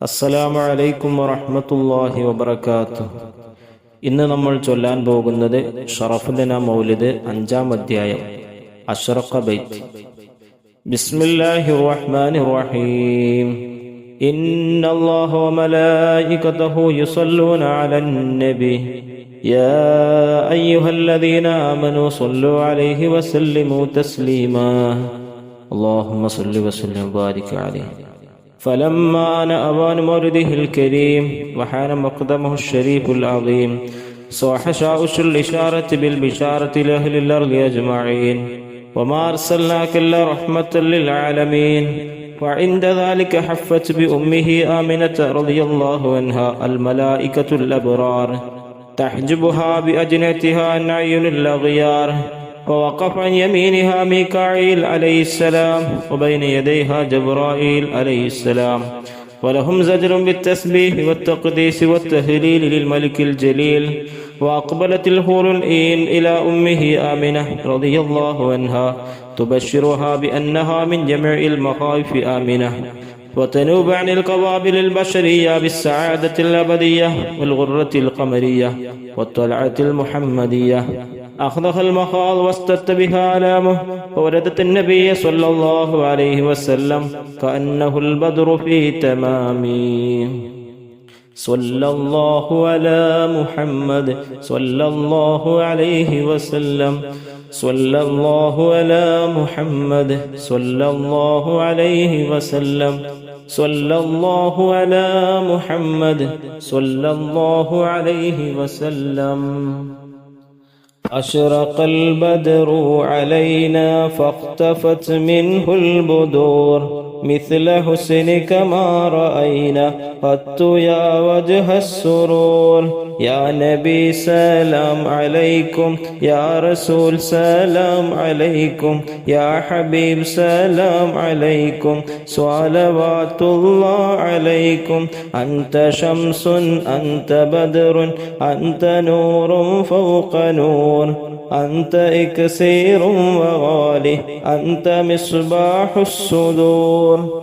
അസ്സലാമു അലൈക്കും വറഹ്മത്തുള്ളാഹി വബറകാതുഹു ഇന്ന് നമ്മൾ ചൊല്ലാൻ പോകുന്നത് ഷറഫുലന മൗലിദ് അഞ്ചാം അധ്യായം അഷ്റഖ ബൈത്ത് ബിസ്മില്ലാഹിർ റഹ്മാനിർ റഹീം إن الله وملائكته يصلون على النبي يا أيها الذين آمنوا صلوا عليه وسلموا تسليما اللهم صل وسلم وبارك عليه فلما أنا أوان مولده الكريم وحان مقدمه الشريف العظيم صاح شاؤش الإشارة بالبشارة لأهل الأرض أجمعين وما أرسلناك إلا رحمة للعالمين وعند ذلك حفت بأمه آمنة رضي الله عنها الملائكة الأبرار تحجبها بأجنتها عن عين الأغيار ووقف عن يمينها ميكائيل عليه السلام وبين يديها جبرائيل عليه السلام. ولهم زجر بالتسبيح والتقديس والتهليل للملك الجليل وأقبلت الهور الإين إلى أمه آمنة رضي الله عنها تبشرها بأنها من جميع المخاوف آمنة. وتنوب عن القبابل البشرية بالسعادة الأبدية والغرة القمرية والطلعة المحمدية. أخذها المخاض واستت بها آلامه وولدت النبي صلى الله عليه وسلم كأنه البدر في تمامه. صلى الله على محمد صلى الله عليه وسلم. صلى الله على محمد صلى الله عليه وسلم. صلى الله على محمد صلى الله عليه وسلم. أشرق البدر علينا فاختفت منه البدور مثل حسنك ما رأينا قط يا وجه السرور. يا نبي سلام عليكم يا رسول سلام عليكم يا حبيب سلام عليكم صلوات الله عليكم. أنت شمس أنت بدر أنت نور فوق نور. أنت إكسير وغالي أنت مصباح الصدور.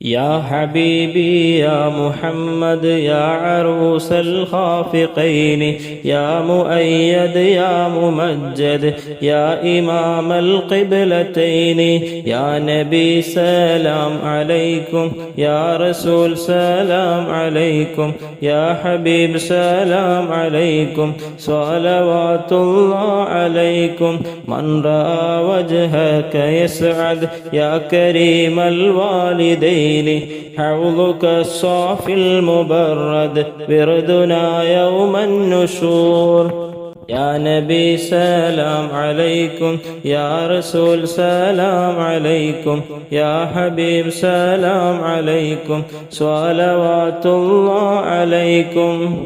يا حبيبي يا محمد يا عروس الخافقين يا مؤيد يا ممجد يا إمام القبلتين يا نبي سلام عليكم يا رسول سلام عليكم يا حبيب سلام عليكم صلوات الله عليكم. من رأى وجهك يسعد يا كريم الوالدين. حوضك الصافي المبرد بردنا يوم النشور. يا نبي سلام عليكم يا رسول سلام عليكم يا حبيب سلام عليكم صلوات الله عليكم.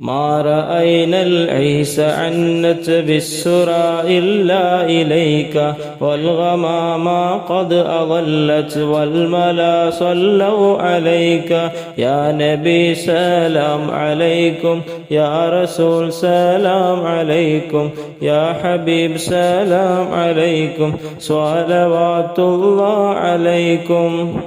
ما رأينا العيس عنت بالسرى إلا إليك والغمام قد أضلت والملا صلوا عليك يا نبي سلام عليكم يا رسول سلام عليكم يا حبيب سلام عليكم صلوات الله عليكم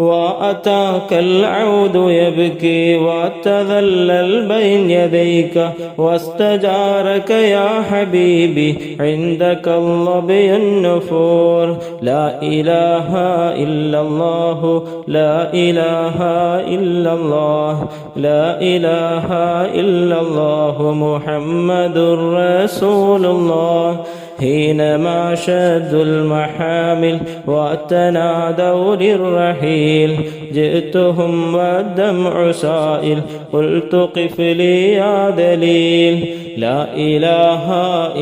وأتاك العود يبكي وتذلل بين يديك واستجارك يا حبيبي عندك اللبي النفور لا إله إلا الله لا إله إلا الله لا إله إلا الله محمد رسول الله. حينما شدوا المحامل وتنادوا للرحيل جئتهم والدمع سائل قلت قف لي يا دليل لا إله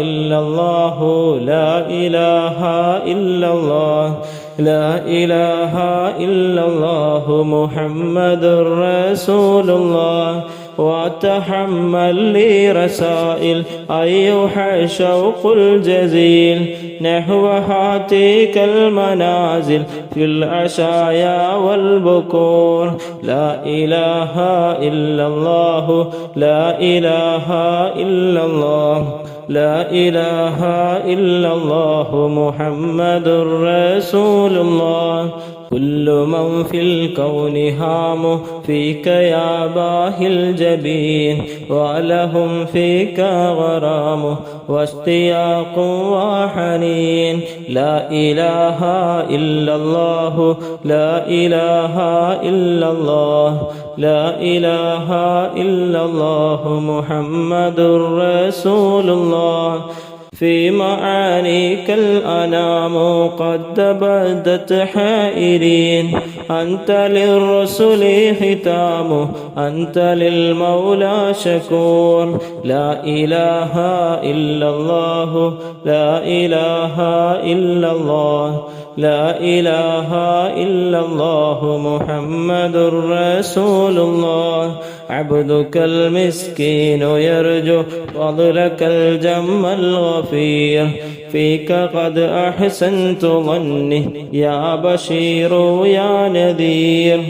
إلا الله لا إله إلا الله لا إله إلا الله محمد رسول الله. وتحمل لي رسائل. أيها الشوق الجزيل نحو هاتيك المنازل. في العشايا والبكور. لا إله إلا الله لا إله إلا الله. لا إله إلا الله محمد رسول الله. كل من في الكون هام فيك يا باهي الجبين ولهم فيك غرام واشتياق وحنين. لا إله إلا الله لا إله إلا الله. لا إله إلا الله محمد رسول الله في معانيك الأنام قد بدت حائرين. أنت للرسل ختام أنت للمولى شكور. لا إله إلا الله لا إله إلا الله. لا إله إلا الله محمد رسول الله عبدك المسكين يرجو فضلك الجم الغفير. فيك قد أحسنت ظني يا بشير يا نذير.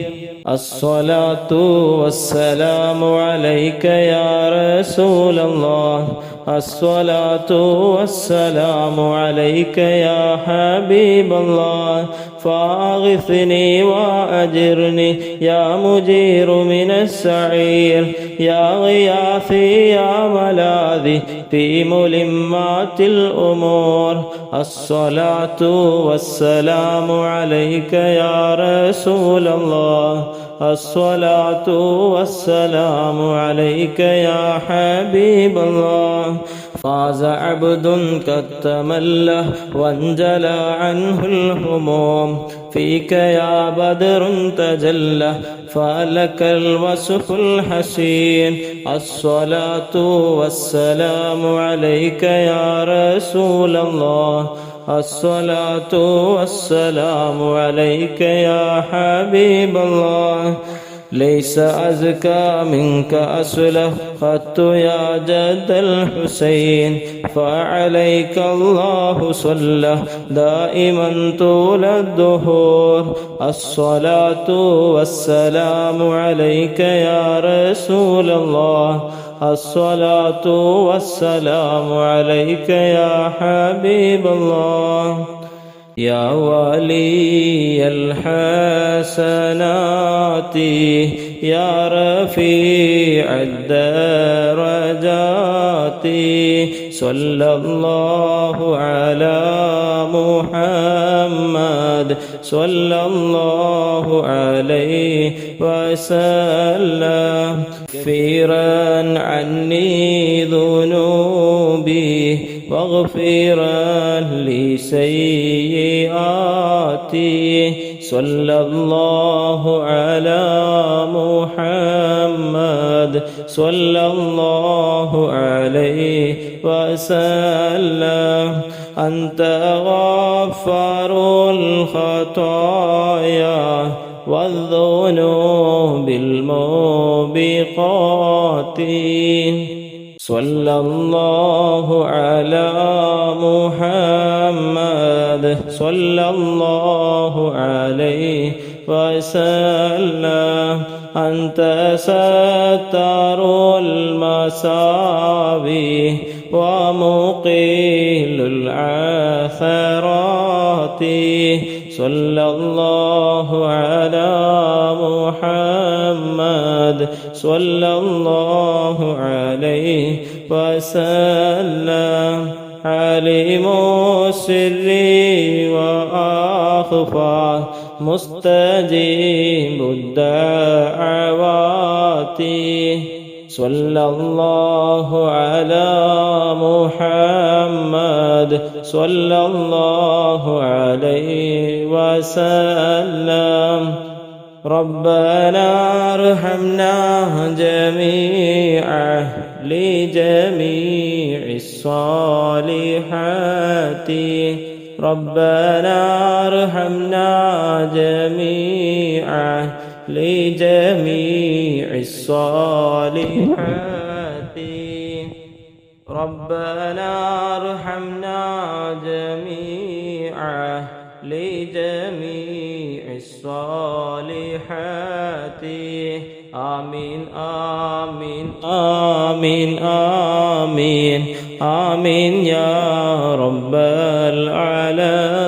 الصلاة والسلام عليك يا رسول الله. الصلاة والسلام عليك يا حبيب الله. فاغثني وأجرني يا مجير من السعير. يا غياثي يا ملاذي في ملمات الأمور. الصلاة والسلام عليك يا رسول الله. الصلاة والسلام عليك يا حبيب الله. فاز عبد قد تمله وانجلى عنه الهموم. فيك يا بدر تجلى فلك الوصف الحسين. الصلاة والسلام عليك يا رسول الله. الصلاة والسلام عليك يا حبيب الله. ليس أزكى منك أسله خدت يا جد الحسين فعليك الله صلى دائما طول الدهور. الصلاة والسلام عليك يا رسول الله. الصلاة والسلام عليك يا حبيب الله. يا ولي الحسنات يا رفيع الدرجات صلى الله على محمد صلى الله عليه وسلم. كفيرا عني ذنوبي واغفرا لي سيئاتي صلى الله على محمد صلى الله عليه وسلم. أنت غفار الخطايا والذنوب الموبقات. صلى الله على محمد. صلى الله عليه وسلم. أنت ستار المساوي ومقيل صلى الله على محمد صلى الله عليه وسلم. عليم السر وأخفى مستجيب الدعوات. صلى الله على محمد صلى الله عليه وسلم. ربنا ارحمنا جميعا لجميع الصالحات. ربنا ارحمنا جميعا لجميع الصالحات. ربنا ارحمنا جميعا لجميع الصالحات. آمين آمين آمين آمين آمين يا رب العالمين.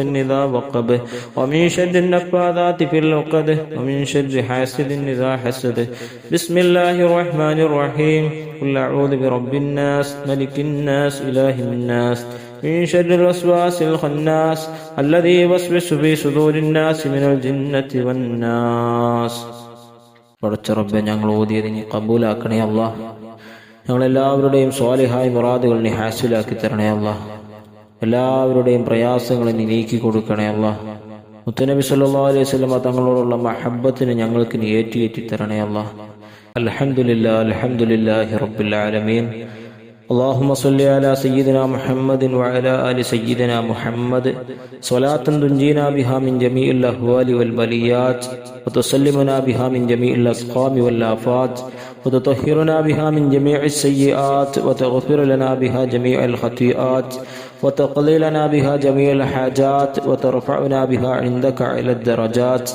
إذا وقب ومن شر النفاذات في العقد ومن شر حاسد إذا حسد بسم الله الرحمن الرحيم قل أعوذ برب الناس ملك الناس إله الناس من شر الوسواس الخناس الذي يوسوس في صدور الناس من الجنة والناس പടച്ച റബ്ബെ ഞങ്ങൾ ഓതിയത് നീ കബൂലാക്കണേ അല്ല ഞങ്ങളെല്ലാവരുടെയും സ്വാലിഹായ മുറാദുകൾ നീ ഹാസിലാക്കി തരണേ അല്ല എല്ലാവരുടെയും പ്രയാസങ്ങൾ നീ നീക്കി കൊടുക്കണേ അല്ല മുത്തനബി സല്ലാ അലൈഹി സ്വലമ തങ്ങളോടുള്ള മഹബത്തിന് ഞങ്ങൾക്ക് നീ ഏറ്റിയേറ്റി തരണേ അല്ല അൽഹംദുലില്ലാ അൽഹംദുലില്ലാഹി റബ്ബിൽ ആലമീൻ اللهم صل على سيدنا محمد وعلى آل سيدنا محمد صلاة تنجينا بها من جميع الأهوال والبليات وتسلمنا بها من جميع الأسقام والآفات وتطهرنا بها من جميع السيئات وتغفر لنا بها جميع الخطيئات وتقضي لنا بها جميع الحاجات وترفعنا بها عندك إلى الدرجات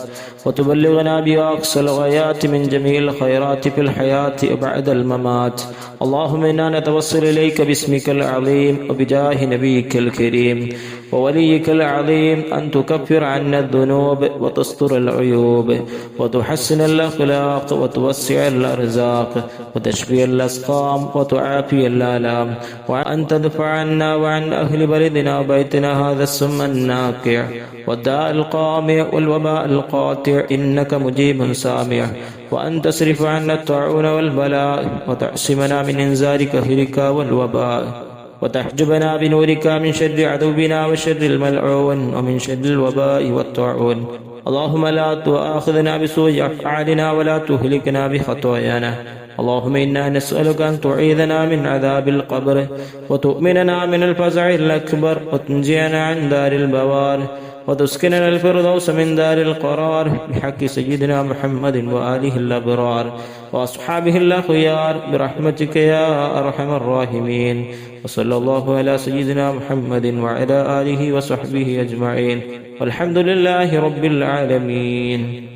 وتبلغنا بها أقصى الغايات من جميع الخيرات في الحياة وبعد الممات. اللهم إنا نتوسل إليك باسمك العظيم وبجاه نبيك الكريم. ووليك العظيم أن تكفر عنا الذنوب وتستر العيوب وتحسن الأخلاق وتوسع الأرزاق وتشفي الأسقام وتعافي الآلام وأن تدفع عنا وعن أهل بلدنا وبيتنا هذا السم الناكع والداء القامع والوباء القاطع إنك مجيب سامع وأن تصرف عنا الطاعون والبلاء وتعصمنا من إنزال كهرك والوباء وتحجبنا بنورك من شر عدونا وشر الملعون ومن شر الوباء والطاعون. اللهم لا تؤاخذنا بسوء أفعالنا ولا تهلكنا بخطايانا. اللهم إنا نسألك أن تعيذنا من عذاب القبر وتؤمننا من الفزع الأكبر وتنجينا عن دار البوار. وتسكننا الفردوس من دار القرار بحق سيدنا محمد وآله الأبرار وأصحابه الأخيار برحمتك يا أرحم الراحمين وصلى الله على سيدنا محمد وعلى آله وصحبه أجمعين والحمد لله رب العالمين